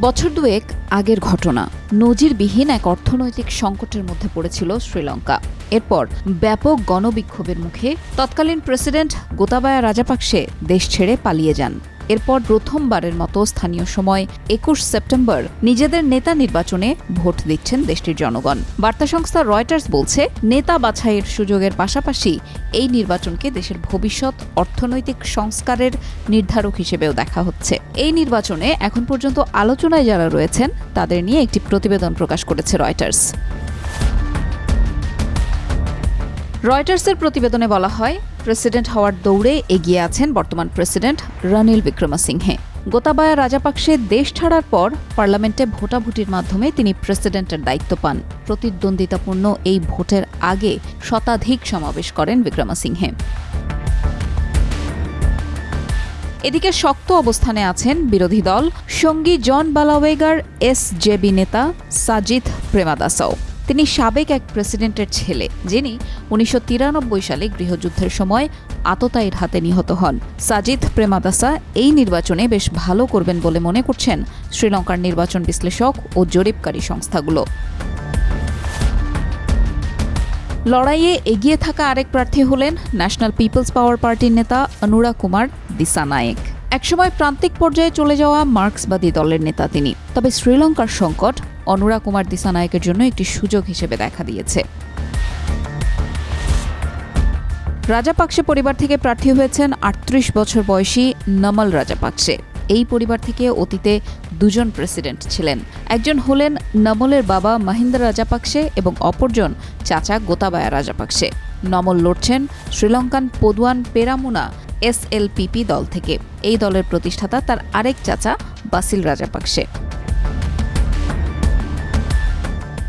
বছর দুয়েক আগের ঘটনা। নজিরবিহীন এক অর্থনৈতিক সংকটের মধ্যে পড়েছিল শ্রীলঙ্কা। এরপর ব্যাপক গণবিক্ষোভের মুখে তৎকালীন প্রেসিডেন্ট গোতাবায়া রাজাপাকসে দেশ ছেড়ে পালিয়ে যান। এরপর প্রথমবারের মতো স্থানীয় সময় একুশ সেপ্টেম্বর নিজেদের নেতা নির্বাচনে ভোট দিচ্ছেন দেশটির জনগণ। বার্তা সংস্থা রয়টার্স বলছে, নেতা বাছাইয়ের সুযোগের পাশাপাশি এই নির্বাচনকে দেশের ভবিষ্যৎ অর্থনৈতিক সংস্কারের নির্ধারক হিসেবেও দেখা হচ্ছে। এই নির্বাচনে এখন পর্যন্ত আলোচনায় যারা রয়েছেন, তাদের নিয়ে একটি প্রতিবেদন প্রকাশ করেছে রয়টার্স। রয়টার্সের প্রতিবেদনে বলা হয় প্রেসিডেন্ট হওয়ার দৌড়ে এগিয়ে আছেন বর্তমান প্রেসিডেন্ট রনিল বিক্রমসিংহে। গোতাবায়া রাজাপাকসে দেশ ছাড়ার পর পার্লামেন্টে ভোটাভুটির মাধ্যমে তিনি প্রেসিডেন্টের দায়িত্ব পান। প্রতিদ্বন্দ্বিতাপূর্ণ এই ভোটের আগে শতাধিক সমাবেশ করেন বিক্রমসিংহে। এদিকে শক্ত অবস্থানে আছেন বিরোধী দল। সঙ্গী জন বালাওয়েগার, এস জেবি নেতা সাজিদ প্রেমাদাসাও। তিনি সাবেক এক প্রেসিডেন্টের ছেলে, যিনি উনিশশো তিরানব্বই সালে গৃহযুদ্ধের সময় আততায়ীর হাতে নিহত হন। সাজিদ প্রেমাদাসা এই নির্বাচনে বেশ ভালো করবেন বলে মনে করছেন শ্রীলঙ্কার নির্বাচন বিশ্লেষক ও জরিপকারী সংস্থাগুলো। লড়াইয়ে এগিয়ে থাকা আরেক প্রার্থী হলেন ন্যাশনাল পিপলস পাওয়ার পার্টির নেতা অনুরা কুমার দিসানায়েক। একসময় প্রান্তিক পর্যায়ে চলে যাওয়া মার্ক্সবাদী দলের নেতা তিনি। তবে শ্রীলঙ্কার সংকট অনুরা কুমার দিসানায়কের জন্য একটি সুযোগ হিসেবে দেখা দিয়েছে। রাজাপাকসে পরিবার থেকে প্রার্থী হয়েছেন আটত্রিশ বছর বয়সী নমল রাজাপাকসে এই পরিবার থেকে অতীতে দুজন প্রেসিডেন্ট ছিলেন। একজন হলেন নমলের বাবা মহিন্দা রাজাপাকসে এবং অপরজন চাচা গোতাবায়া রাজাপাকসে নমল লড়ছেন শ্রীলঙ্কান পদুয়ান পেরামুনা এসএলপিপি দল থেকে। এই দলের প্রতিষ্ঠাতা তার আরেক চাচা Basil Rajapaksa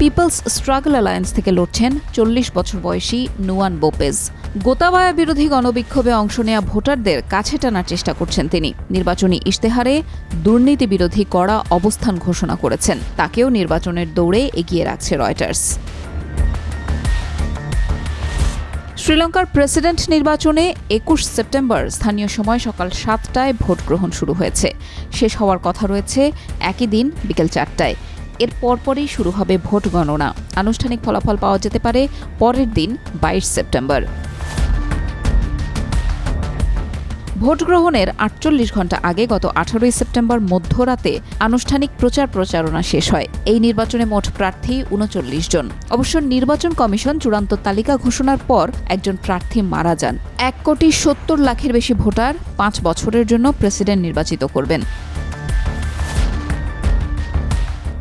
People's struggle alliance থেকে লড়ছেন চল্লিশ বছর বয়সী নুয়ান বোপেজ। গোতাবায়া বিরোধী গণবিক্ষোভে অংশ নেওয়া ভোটারদের কাছে টানার চেষ্টা করছেন তিনি। নির্বাচনী ইশতেহারে দুর্নীতি বিরোধী কড়া অবস্থান ঘোষণা করেছেন। তাকেও নির্বাচনের দৌড়ে এগিয়ে রাখছে রয়টার্স। শ্রীলঙ্কার প্রেসিডেন্ট নির্বাচনে একুশ সেপ্টেম্বর স্থানীয় সময় সকাল সাতটায় ভোট গ্রহণ শুরু হয়েছে। শেষ হওয়ার কথা রয়েছে একই দিন বিকেল চারটায়। এর পরপরই শুরু হবে ভোট গণনা। আনুষ্ঠানিক ফলাফল পাওয়া যেতে পারে পরের দিন, বাইশ সেপ্টেম্বর। ভোট গ্রহণের আটচল্লিশ ঘণ্টা আগে গত আঠারোই সেপ্টেম্বর মধ্যরাতে আনুষ্ঠানিক প্রচার প্রচারণা শেষ হয়। এই নির্বাচনে মোট প্রার্থী উনচল্লিশ জন। অবশ্য নির্বাচন কমিশন চূড়ান্ত তালিকা ঘোষণার পর একজন প্রার্থী মারা যান। এক কোটি সত্তর লাখের বেশি ভোটার পাঁচ বছরের জন্য প্রেসিডেন্ট নির্বাচিত করবেন।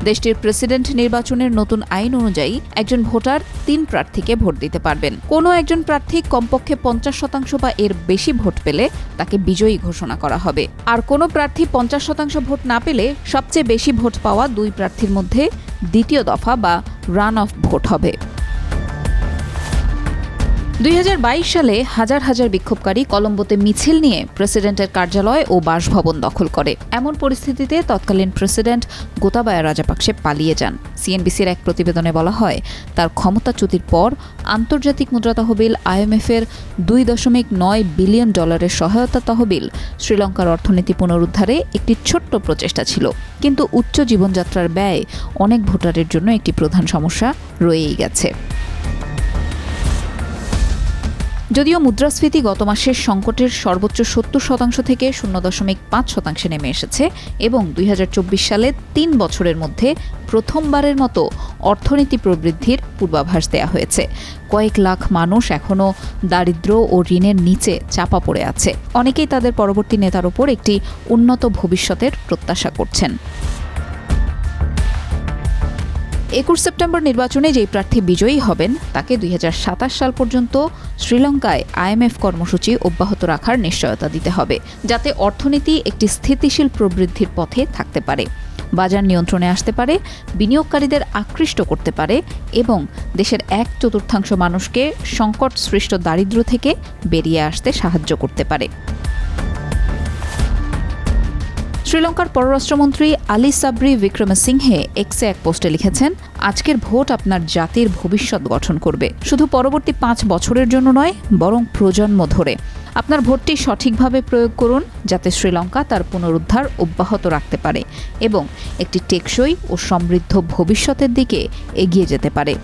দেশটির প্রেসিডেন্ট নির্বাচনের নতুন আইন অনুযায়ী একজন ভোটার তিন প্রার্থীকে ভোট দিতে পারবেন। কোনো একজন প্রার্থী কমপক্ষে পঞ্চাশ শতাংশ বা এর বেশি ভোট পেলে তাকে বিজয়ী ঘোষণা করা হবে। আর কোনো প্রার্থী পঞ্চাশ শতাংশ ভোট না পেলে সবচেয়ে বেশি ভোট পাওয়া দুই প্রার্থীর মধ্যে দ্বিতীয় দফা বা রান অফ ভোট হবে। দুই হাজার বাইশ সালে হাজার হাজার বিক্ষোভকারী কলম্বোতে মিছিল নিয়ে প্রেসিডেন্টের কার্যালয় ও বাসভবন দখল করে। এমন পরিস্থিতিতে তৎকালীন প্রেসিডেন্ট গোতাবায়া রাজাপাকসে পালিয়ে যান। সিএনবিসির এক প্রতিবেদনে বলা হয়, তার ক্ষমতাচ্যুতির পর আন্তর্জাতিক মুদ্রা তহবিল আইএমএফের দুই দশমিক নয় বিলিয়ন ডলারের সহায়তা তহবিল শ্রীলঙ্কার অর্থনীতি পুনরুদ্ধারে একটি ছোট্ট প্রচেষ্টা ছিল। কিন্তু উচ্চ জীবনযাত্রার ব্যয় অনেক ভোটারের জন্য একটি প্রধান সমস্যা রয়েই গেছে। যদিও মুদ্রাস্ফীতি গত মাসের সংকটের সর্বোচ্চ সত্তর শতাংশ থেকে শূন্য দশমিক পাঁচ শতাংশে নেমে এসেছে এবং দুই সালে তিন বছরের মধ্যে প্রথমবারের মতো অর্থনীতি প্রবৃদ্ধির পূর্বাভাস দেওয়া হয়েছে। কয়েক লাখ মানুষ এখনও দারিদ্র ও ঋণের নিচে চাপা পড়ে আছে। অনেকেই তাদের পরবর্তী নেতার ওপর একটি উন্নত ভবিষ্যতের প্রত্যাশা করছেন। একুশ সেপ্টেম্বর নির্বাচনে যেই প্রার্থী বিজয়ী হবেন, তাকে দুই হাজার সাতাশ সাল পর্যন্ত শ্রীলঙ্কায় আইএমএফ কর্মসূচি অব্যাহত রাখার নিশ্চয়তা দিতে হবে, যাতে অর্থনীতি একটি স্থিতিশীল প্রবৃদ্ধির পথে থাকতে পারে। বাজার নিয়ন্ত্রণে আসতে পারে, বিনিয়োগকারীদের আকৃষ্ট করতে পারে এবং দেশের এক চতুর্থাংশ মানুষকে সংকট সৃষ্ট দারিদ্র্য থেকে বেরিয়ে আসতে সাহায্য করতে পারে। শ্রীলঙ্কার পররাষ্ট্রমন্ত্রী আলী সাবরি বিক্রমসিংহে এক্সে এক পোস্টে লিখেছেন, আজকের ভোট আপনার জাতির ভবিষ্যৎ গঠন করবে। শুধু পরবর্তী পাঁচ বছরের জন্য নয়, বরং প্রজন্ম ধরে। আপনার ভোটটি সঠিকভাবে প্রয়োগ করুন, যাতে শ্রীলঙ্কা তার পুনরুদ্ধার অব্যাহত রাখতে পারে এবং একটি টেকসই ও সমৃদ্ধ ভবিষ্যতের দিকে এগিয়ে যেতে পারে।